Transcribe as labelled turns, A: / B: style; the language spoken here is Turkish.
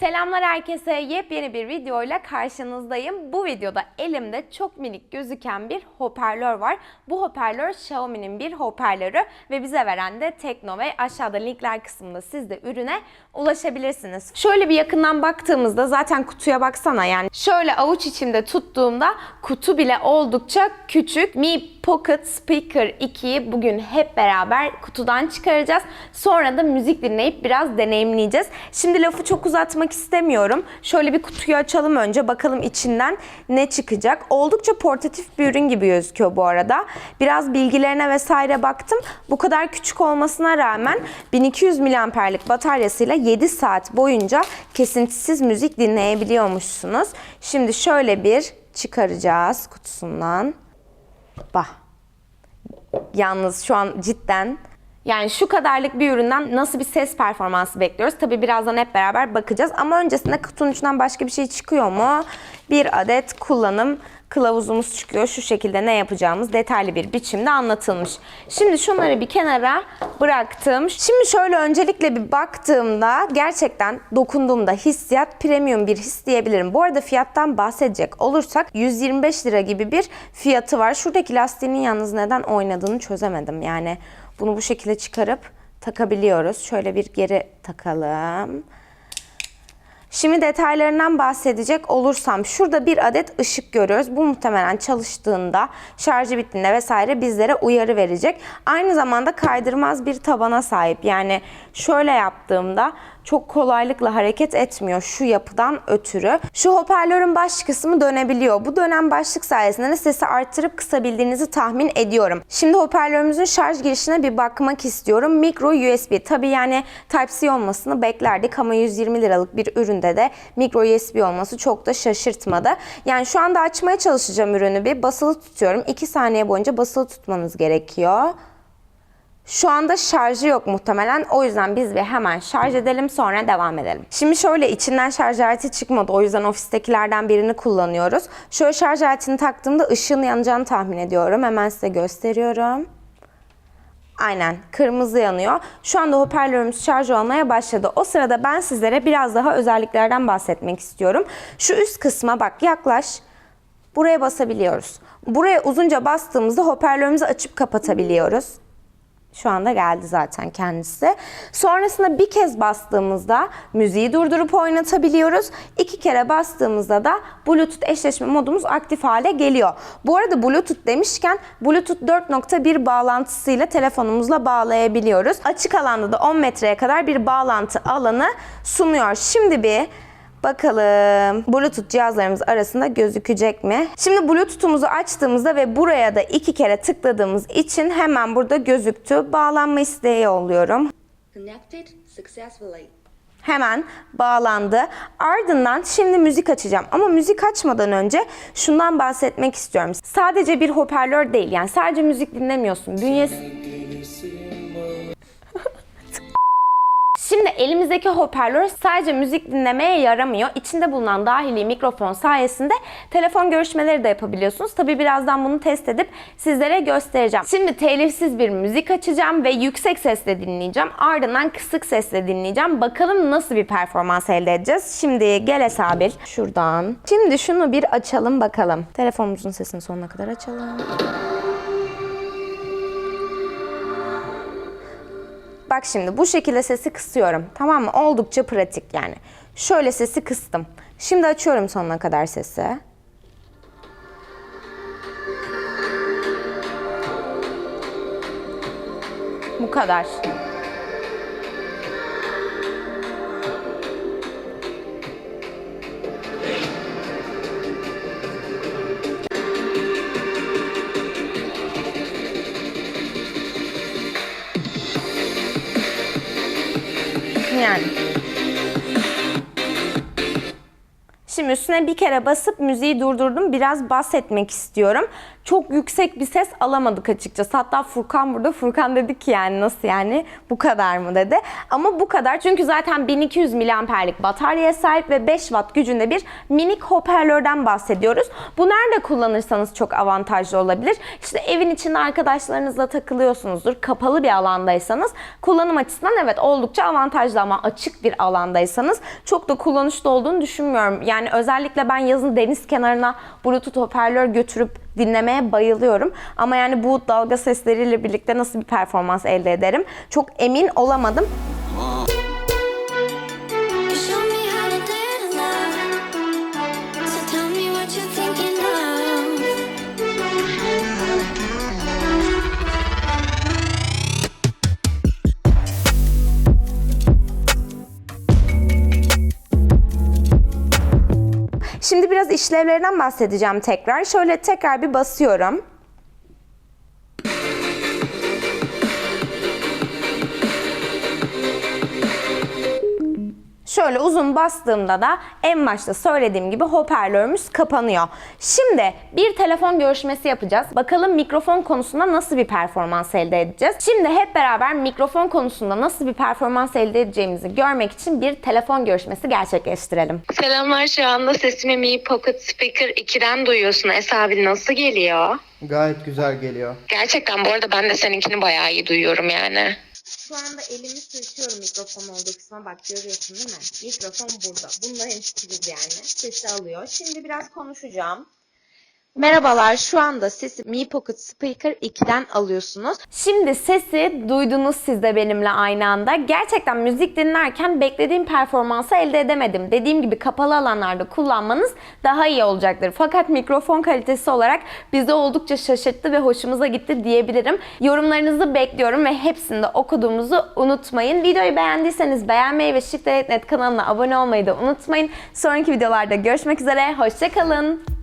A: Selamlar herkese. Yepyeni bir videoyla karşınızdayım. Bu videoda elimde çok minik gözüken bir hoparlör var. Bu hoparlör Xiaomi'nin bir hoparlörü ve bize veren de Tekno ve aşağıda linkler kısmında siz de ürüne ulaşabilirsiniz. Şöyle bir yakından baktığımızda zaten kutuya baksana yani şöyle avuç içinde tuttuğumda kutu bile oldukça küçük. Mi Pocket Speaker 2'yi bugün hep beraber kutudan çıkaracağız. Sonra da müzik dinleyip biraz deneyimleyeceğiz. Şimdi lafı çok uzatmak istemiyorum. Şöyle bir kutuyu açalım önce. Bakalım içinden ne çıkacak. Oldukça portatif bir ürün gibi gözüküyor bu arada. Biraz bilgilerine vesaire baktım. Bu kadar küçük olmasına rağmen 1200 mAh'lik bataryasıyla 7 saat boyunca kesintisiz müzik dinleyebiliyormuşsunuz. Şimdi şöyle bir çıkaracağız kutusundan. Bah. Yalnız şu an cidden yani şu kadarlık bir üründen nasıl bir ses performansı bekliyoruz? Tabi birazdan hep beraber bakacağız. Ama öncesinde kutunun içinden başka bir şey çıkıyor mu? Bir adet kullanım kılavuzumuz çıkıyor. Şu şekilde ne yapacağımız detaylı bir biçimde anlatılmış. Şimdi şunları bir kenara bıraktım. Şimdi şöyle öncelikle bir baktığımda gerçekten dokunduğumda hissiyat premium bir his diyebilirim. Bu arada fiyattan bahsedecek olursak 125 lira gibi bir fiyatı var. Şuradaki lastiğinin yalnız neden oynadığını çözemedim. Yani bunu bu şekilde çıkarıp takabiliyoruz. Şöyle bir geri takalım. Şimdi detaylarından bahsedecek olursam şurada bir adet ışık görüyoruz. Bu muhtemelen çalıştığında, şarjı bittiğinde vesaire bizlere uyarı verecek. Aynı zamanda kaydırmaz bir tabana sahip. Yani şöyle yaptığımda çok kolaylıkla hareket etmiyor şu yapıdan ötürü. Şu hoparlörün baş kısmı dönebiliyor. Bu dönen başlık sayesinde de sesi arttırıp kısabildiğinizi tahmin ediyorum. Şimdi hoparlörümüzün şarj girişine bir bakmak istiyorum. Micro USB. Tabii yani Type-C olmasını beklerdik ama 120 liralık bir üründe de micro USB olması çok da şaşırtmadı. Yani şu anda açmaya çalışacağım ürünü bir. Basılı tutuyorum. 2 saniye boyunca basılı tutmanız gerekiyor. Şu anda şarjı yok muhtemelen. O yüzden biz bir hemen şarj edelim sonra devam edelim. Şimdi şöyle içinden şarj aleti çıkmadı. O yüzden ofistekilerden birini kullanıyoruz. Şöyle şarj aletini taktığımda ışığın yanacağını tahmin ediyorum. Hemen size gösteriyorum. Aynen kırmızı yanıyor. Şu anda hoparlörümüz şarj olmaya başladı. O sırada ben sizlere biraz daha özelliklerden bahsetmek istiyorum. Şu üst kısma bak yaklaş. Buraya basabiliyoruz. Buraya uzunca bastığımızda hoparlörümüzü açıp kapatabiliyoruz. Şu anda geldi zaten kendisi. Sonrasında bir kez bastığımızda müziği durdurup oynatabiliyoruz. İki kere bastığımızda da Bluetooth eşleşme modumuz aktif hale geliyor. Bu arada Bluetooth demişken Bluetooth 4.1 bağlantısıyla telefonumuzla bağlayabiliyoruz. Açık alanda da 10 metreye kadar bir bağlantı alanı sunuyor. Şimdi bir Bakalım Bluetooth cihazlarımız arasında gözükecek mi? Şimdi Bluetooth'umuzu açtığımızda ve buraya da iki kere tıkladığımız için hemen burada gözüktü. Bağlanma isteği yolluyorum.
B: Connected successfully.
A: Hemen bağlandı. Ardından şimdi müzik açacağım. Ama müzik açmadan önce şundan bahsetmek istiyorum. Sadece bir hoparlör değil. Yani sadece müzik dinlemiyorsun. Bünyesi... Şimdi elimizdeki hoparlör sadece müzik dinlemeye yaramıyor. İçinde bulunan dahili mikrofon sayesinde telefon görüşmeleri de yapabiliyorsunuz. Tabi birazdan bunu test edip sizlere göstereceğim. Şimdi telifsiz bir müzik açacağım ve yüksek sesle dinleyeceğim. Ardından kısık sesle dinleyeceğim. Bakalım nasıl bir performans elde edeceğiz. Şimdi gel Esabil şuradan. Şimdi şunu bir açalım bakalım. Telefonumuzun sesini sonuna kadar açalım. Bak şimdi bu şekilde sesi kısıyorum. Tamam mı? Oldukça pratik yani. Şöyle sesi kıstım. Şimdi açıyorum sonuna kadar sesi. Bu kadar. Yani. Şimdi üstüne bir kere basıp müziği durdurdum. Biraz bahsetmek istiyorum. Çok yüksek bir ses alamadık açıkçası. Hatta Furkan burada. Furkan dedi ki yani nasıl yani bu kadar mı dedi. Ama bu kadar çünkü zaten 1200 miliamperlik bataryaya sahip ve 5 watt gücünde bir minik hoparlörden bahsediyoruz. Bu nerede kullanırsanız çok avantajlı olabilir. İşte evin içinde arkadaşlarınızla takılıyorsunuzdur. Kapalı bir alandaysanız kullanım açısından evet oldukça avantajlı ama açık bir alandaysanız çok da kullanışlı olduğunu düşünmüyorum. Yani özellikle ben yazın deniz kenarına bluetooth hoparlör götürüp dinlemeye bayılıyorum. Ama yani bu dalga sesleriyle birlikte nasıl bir performans elde ederim çok emin olamadım. Şimdi biraz işlevlerinden bahsedeceğim tekrar. Şöyle tekrar bir basıyorum. Şöyle uzun bastığımda da en başta söylediğim gibi hoparlörümüz kapanıyor. Şimdi bir telefon görüşmesi yapacağız. Bakalım mikrofon konusunda nasıl bir performans elde edeceğiz. Şimdi hep beraber mikrofon konusunda nasıl bir performans elde edeceğimizi görmek için bir telefon görüşmesi gerçekleştirelim.
C: Selamlar şu anda sesimi Mi Pocket Speaker 2'den duyuyorsun. Esabil nasıl geliyor?
D: Gayet güzel geliyor.
C: Gerçekten bu arada ben de seninkini bayağı iyi duyuyorum yani.
A: Şu anda elimi sürtüyorum mikrofon olduğu kısma. Bak görüyorsun değil mi? Mikrofon burada. Bunda hemşiriz yani. Sesi alıyor. Şimdi biraz konuşacağım. Merhabalar, şu anda sesi Mi Pocket Speaker 2'den alıyorsunuz. Şimdi sesi duydunuz siz de benimle aynı anda. Gerçekten müzik dinlerken beklediğim performansı elde edemedim. Dediğim gibi kapalı alanlarda kullanmanız daha iyi olacaktır. Fakat mikrofon kalitesi olarak bizi oldukça şaşırttı ve hoşumuza gitti diyebilirim. Yorumlarınızı bekliyorum ve hepsini de okuduğumuzu unutmayın. Videoyu beğendiyseniz beğenmeyi ve Shift Net kanalına abone olmayı da unutmayın. Sonraki videolarda görüşmek üzere, hoşçakalın.